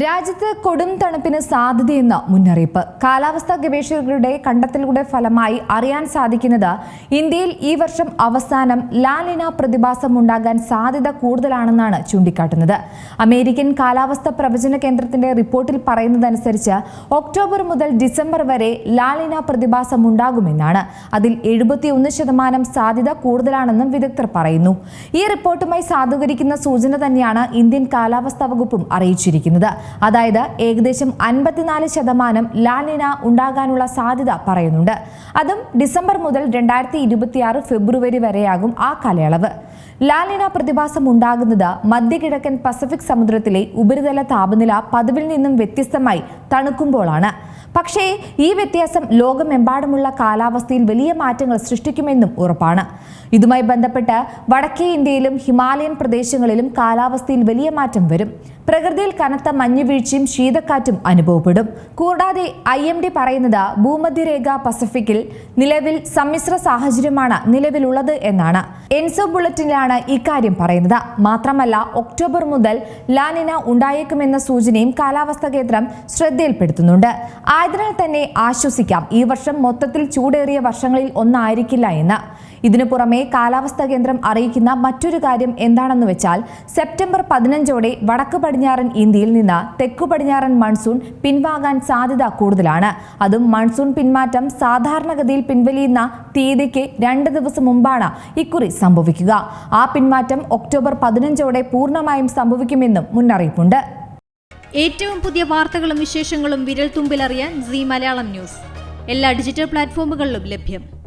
രാജ്യത്ത് കൊടും തണുപ്പിന് സാധ്യതയെന്ന മുന്നറിയിപ്പ്. കാലാവസ്ഥാ ഗവേഷകരുടെ കണ്ടെത്തലുകളുടെ ഫലമായി അറിയാൻ സാധിക്കുന്നത് ഇന്ത്യയിൽ ഈ വർഷം അവസാനം ലാലിന പ്രതിഭാസം ഉണ്ടാകാൻ സാധ്യത കൂടുതലാണെന്നാണ് ചൂണ്ടിക്കാട്ടുന്നത്. അമേരിക്കൻ കാലാവസ്ഥാ പ്രവചന കേന്ദ്രത്തിന്റെ റിപ്പോർട്ടിൽ പറയുന്നതനുസരിച്ച് ഒക്ടോബർ മുതൽ ഡിസംബർ വരെ ലാലിന പ്രതിഭാസം ഉണ്ടാകുമെന്നാണ് അതിൽ എഴുപത്തിയൊന്ന് ശതമാനം സാധ്യത കൂടുതലാണെന്നും വിദഗ്ധർ പറയുന്നു. ഈ റിപ്പോർട്ടുമായി സാധൂകരിക്കുന്ന സൂചന തന്നെയാണ് ഇന്ത്യൻ കാലാവസ്ഥാ വകുപ്പും അറിയിച്ചിരിക്കുന്നത്. അതായത് ഏകദേശം അൻപത്തിനാല് ശതമാനം ലാലിന ഉണ്ടാകാനുള്ള സാധ്യത പറയുന്നുണ്ട്. അതും ഡിസംബർ മുതൽ രണ്ടായിരത്തി ഇരുപത്തിയാറ് ഫെബ്രുവരി വരെയാകും ആ കാലയളവ്. ലാലിന പ്രതിഭാസം ഉണ്ടാകുന്നത് മധ്യകിഴക്കൻ പസഫിക് സമുദ്രത്തിലെ ഉപരിതല താപനില പതിവിൽ നിന്നും വ്യത്യസ്തമായി തണുക്കുമ്പോഴാണ് പക്ഷേ ഈ വ്യത്യാസം ലോകമെമ്പാടുമുള്ള കാലാവസ്ഥയിൽ വലിയ മാറ്റങ്ങൾ സൃഷ്ടിക്കുമെന്നും ഉറപ്പാണ്. ഇതുമായി ബന്ധപ്പെട്ട് വടക്കേ ഇന്ത്യയിലും ഹിമാലയൻ പ്രദേശങ്ങളിലും കാലാവസ്ഥയിൽ വലിയ മാറ്റം വരും. പ്രകൃതിയിൽ കനത്ത മഞ്ഞുവീഴ്ചയും ശീതക്കാറ്റും അനുഭവപ്പെടും. കൂടാതെ ഐ എം ഡി പറയുന്നത് ഭൂമധ്യരേഖ പസഫിക്കിൽ നിലവിൽ സമ്മിശ്ര സാഹചര്യമാണ് നിലവിലുള്ളത് എന്നാണ്. എൻസോ ബുള്ളറ്റിനിലാണ് ഇക്കാര്യം പറയുന്നത്. മാത്രമല്ല ഒക്ടോബർ മുതൽ ലാനിന ഉണ്ടായേക്കുമെന്ന സൂചനയും കാലാവസ്ഥാ കേന്ദ്രം ശ്രദ്ധയിൽപ്പെടുത്തുന്നുണ്ട്. ആയതിനാൽ തന്നെ ആശ്വസിക്കാം. ഈ വർഷം മൊത്തത്തിൽ ചൂടേറിയ വർഷങ്ങളിൽ ഒന്നായിരിക്കില്ല എന്ന്. ഇതിനു പുറമെ കാലാവസ്ഥാ കേന്ദ്രം അറിയിക്കുന്ന മറ്റൊരു കാര്യം എന്താണെന്ന് വെച്ചാൽ സെപ്റ്റംബർ പതിനഞ്ചോടെ വടക്ക് പടിഞ്ഞാറൻ ഇന്ത്യയിൽ നിന്ന് തെക്കു പടിഞ്ഞാറൻ മൺസൂൺ പിൻവാങ്ങാൻ സാധ്യത കൂടുതലാണ്. അതും മൺസൂൺ പിന്മാറ്റം സാധാരണഗതിയിൽ പിൻവലിയുന്ന തീയതിക്ക് രണ്ട് ദിവസം മുമ്പാണ് ഇക്കുറി സംഭവിക്കുക. ആ പിന്മാറ്റം ഒക്ടോബർ പതിനഞ്ചോടെ പൂർണമായും സംഭവിക്കുമെന്നും മുന്നറിയിപ്പുണ്ട്. ഏറ്റവും പുതിയ വാർത്തകളും വിശേഷങ്ങളും വിരൽ തുമ്പിലറിയാൻ സി മലയാളം ന്യൂസ്. എല്ലാ ഡിജിറ്റൽ പ്ലാറ്റ്ഫോമുകളിലും ലഭ്യം.